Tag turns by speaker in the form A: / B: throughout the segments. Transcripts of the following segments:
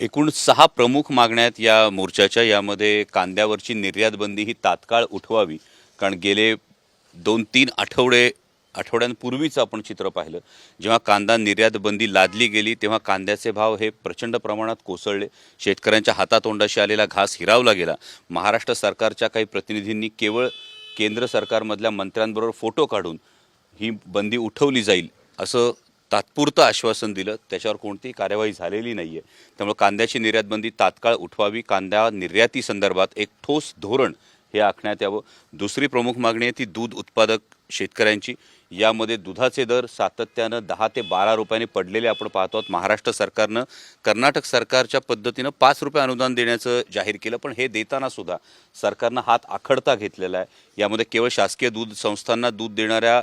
A: एकूण सहा प्रमुख मागण्यात या मोर्चाच्या. यामध्ये कांद्यावरची निर्यात बंदी ही तात्काळ उठवावी. कारण गेले दोन तीन आठवडे आठवड्यांपूर्वीचं आपण चित्र पाहिलं. जेव्हा कांदा निर्यात बंदी लादली गेली तेव्हा कांद्याचे भाव हे प्रचंड प्रमाणात कोसळले. शेतकऱ्यांच्या हातातोंडाशी आलेला घास हिरावला गेला. महाराष्ट्र सरकारच्या काही प्रतिनिधींनी केवळ केंद्र सरकारमधल्या मंत्र्यांबरोबर फोटो काढून ही बंदी उठवली जाईल असं तात्पुरतं आश्वासन दिलं. त्याच्यावर कोणतीही कार्यवाही झालेली नाही आहे त्यामुळे कांद्याची निर्यातबंदी तात्काळ उठवावी. कांदा निर्याती संदर्भात एक ठोस धोरण हे आखण्यात यावं. दुसरी प्रमुख मागणी आहे ती दूध उत्पादक शेतकऱ्यांची. यामध्ये दुधाचे दर सातत्यानं दहा ते बारा रुपयांनी पडलेले आपण पाहतो आहोत. महाराष्ट्र सरकारनं कर्नाटक सरकारच्या पद्धतीनं पाच रुपये अनुदान देण्याचं जाहीर केलं. पण हे देताना सुद्धा सरकारनं हात आखडता घेतलेला आहे. यामध्ये केवळ शासकीय दूध संस्थांना दूध देणाऱ्या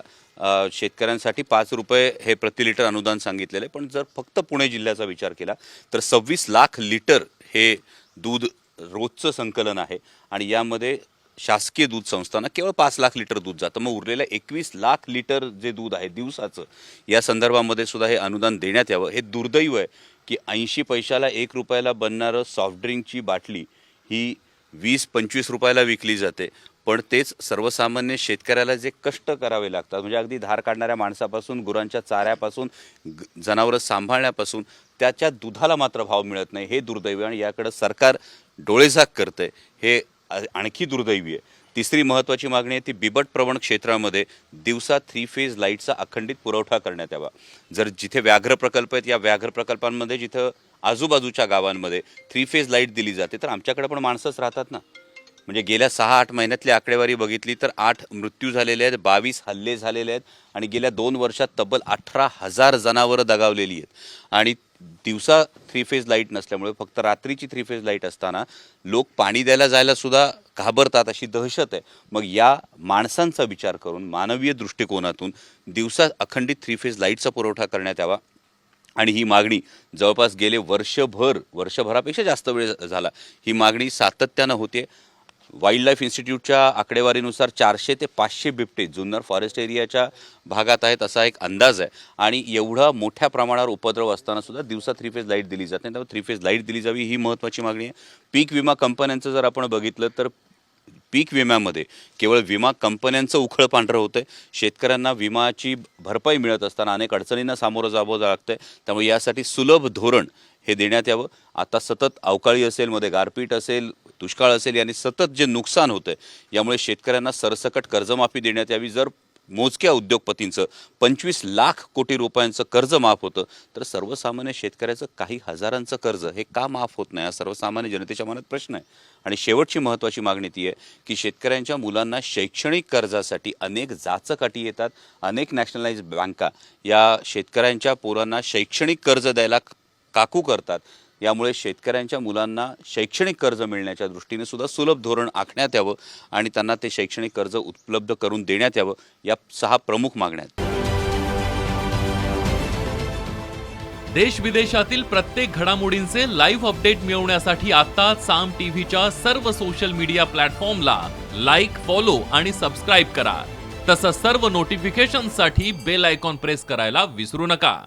A: शेतकऱ्यांसाठी पाच रुपये हे प्रति लिटर अनुदान सांगितलेलं आहे. पण जर फक्त पुणे जिल्ह्याचा विचार केला तर सव्वीस लाख लिटर हे दूध रोजचं संकलन आहे. आणि यामध्ये शासकीय दूध संस्थांना केवळ पाच लाख लिटर दूध जातं. मग उरलेल्या एकवीस लाख लिटर जे दूध आहे दिवसाचं या संदर्भामध्ये सुद्धा हे अनुदान देण्यात यावं. हे दुर्दैव आहे की ऐंशी पैशाला एक रुपयाला बनणारं सॉफ्ट ड्रिंकची बाटली ही वीस पंचवीस रुपयाला विकली जाते. पण तेच सर्वसामान्य शेतकऱ्याला जे कष्ट करावे लागतात म्हणजे अगदी धार काढणाऱ्या माणसापासून गुरांच्या चाऱ्यापासून जनावरं सांभाळण्यापासून त्याच्या दुधाला मात्र भाव मिळत नाही. हे दुर्दैवी आणि याकडं सरकार डोळेझाक करतंय. हे आणखी दुर्दैवी आहे. तिसरी महत्त्वाची मागणी आहे ती बिबट प्रवण क्षेत्रामध्ये दिवसा थ्री फेज लाईटचा अखंडित पुरवठा करण्यात यावा. जर जिथे व्याघ्र प्रकल्प आहेत या व्याघ्र प्रकल्पांमध्ये जिथं आजूबाजूच्या गावांमध्ये थ्री फेज लाइट दिली जाते तर आमच्याकडे पण माणसंच राहतात ना. म्हणजे गेल्या सहा आठ महिन्यातली आकडेवारी बघितली तर आठ मृत्यू झालेले आहेत बावीस हल्ले झालेले आहेत आणि गेल्या दोन वर्षात तब्बल अठरा हजार जनावरं दगावलेली आहेत. आणि दिवसा थ्री फेज लाइट नसल्यामुळे फक्त रात्रीची थ्री फेज लाइट असताना लोक पाणी द्यायला जायला सुद्धा घाबरतात अशी दहशत आहे. मग या माणसांचा विचार करून मानवीय दृष्टिकोनातून दिवसा अखंडित थ्री फेज लाईटचा पुरवठा करण्यात यावा. आणि ही मागणी जवळपास गेले वर्षभर वर्षभरापेक्षा जास्त वेळ झाला. ही मागणी सातत्यानं होते वाईल्ड लाईफ इन्स्टिट्यूटच्या आकडेवारीनुसार चारशे ते पाचशे बिबटे जुन्नर फॉरेस्ट एरियाच्या भागात आहेत असा एक अंदाज आहे. आणि एवढा मोठ्या प्रमाणावर उपद्रव असताना सुद्धा दिवसा थ्री फेज लाइट दिली जाते त्यामुळे थ्री फेज लाइट दिली जावी ही महत्त्वाची मागणी आहे. पीक विमा कंपन्यांचं जर आपण बघितलं तर पीक विम्यामध्ये केवळ विमा कंपन्यांचं उखळ पांढरं होतं आहे शेतकऱ्यांना विमाची भरपाई मिळत असताना अनेक अडचणींना सामोरं जावं लागतं आहे त्यामुळे यासाठी सुलभ धोरण हे देण्यात यावं. आता सतत अवकाळी असेल मध्ये गारपीट असेल दुष्काळ असेल आणि सतत जे नुकसान होतं आहे यामुळे शेतकऱ्यांना सरसकट कर्जमाफी देण्यात यावी. जर मोजक्या उद्योगपतींचं पंचवीस लाख कोटी रुपयांचं कर्ज माफ होतं तर सर्वसामान्य शेतकऱ्याचं काही हजारांचं कर्ज हे का माफ होत नाही? हा सर्वसामान्य जनतेच्या मनात प्रश्न आहे. आणि शेवटची महत्त्वाची मागणी ती आहे की शेतकऱ्यांच्या मुलांना शैक्षणिक कर्जासाठी अनेक जाचकाठी येतात. अनेक नॅशनलाइज बँका या शेतकऱ्यांच्या पोरांना शैक्षणिक कर्ज द्यायला काकू करतात. यामुळे शेतकऱ्यांच्या मुलांना शैक्षणिक कर्ज मिळण्याच्या दृष्टीने सुद्धा सुलभ धोरण आखण्यात यावं आणि त्यांना ते शैक्षणिक कर्ज उपलब्ध करून देण्यात यावं या सहा प्रमुख मागण्या
B: देश विदेशातील प्रत्येक घडामोडींचे लाईव्ह अपडेट मिळवण्यासाठी आता साम टीव्हीच्या सर्व सोशल मीडिया प्लॅटफॉर्मला लाईक फॉलो आणि सबस्क्राईब करा. तसंच सर्व नोटिफिकेशनसाठी बेल आयकॉन प्रेस करायला विसरू नका.